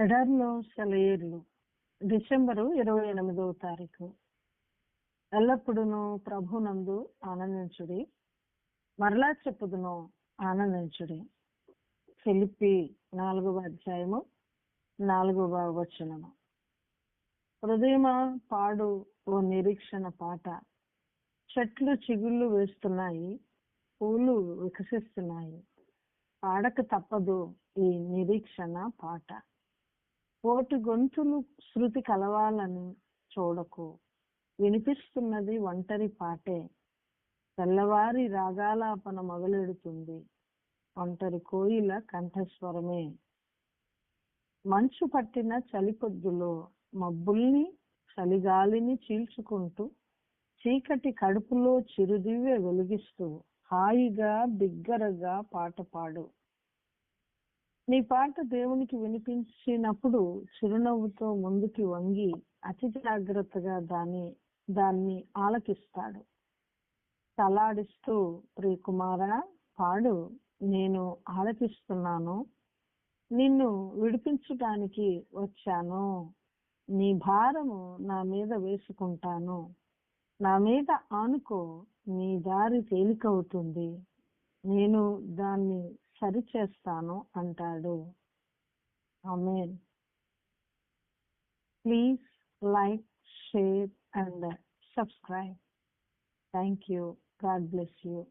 ఎడర్లో సెలయేర్లు December ఇరవై ఎనిమిదవ తారీఖు. ఎల్లప్పుడూ ప్రభునందు ఆనందించుడి. మరలా చెప్పుదును ఆనందించుడి. ఫిలిప్పి నాలుగవ అధ్యాయము నాలుగవ వచనము. హృదయమా పాడు ఓ నిరీక్షణ పాట. చెట్లు చిగుళ్ళు వేస్తున్నాయి పూలు వికసిస్తున్నాయి. పాడక తప్పదు ఈ నిరీక్షణ పాట. కోటి గొంతులు శృతి కలవాలని చూడకు. వినిపిస్తున్నది ఒంటరి పాటే. తెల్లవారి రాగాలాపన మొదలెడుతుంది. ఒంటరి కోయిల కంఠస్వరమే. మంచు పట్టిన చలిపొద్దులో మబ్బుల్ని చలిగాలిని చీల్చుకుంటూ చీకటి కడుపులో చిరుదివ్వె వెలిగిస్తూ హాయిగా బిగ్గరగా పాట పాడు. నీ పాట దేవునికి వినిపించినప్పుడు చిరునవ్వుతో ముందుకి వంగి అతి జాగ్రత్తగా దాన్ని దాన్ని ఆలకిస్తాడు. తలాడిస్తూ ప్రియకుమార పాడు. నేను ఆలకిస్తున్నాను. నిన్ను విడిపించటానికి వచ్చాను. నీ భారము నా మీద వేసుకుంటాను. నా మీద ఆనుకో. నీ దారి తేలికవుతుంది. నేను దాన్ని సరిచేస్తాను అంటాడు. Amen please like share and subscribe. Thank you God bless you.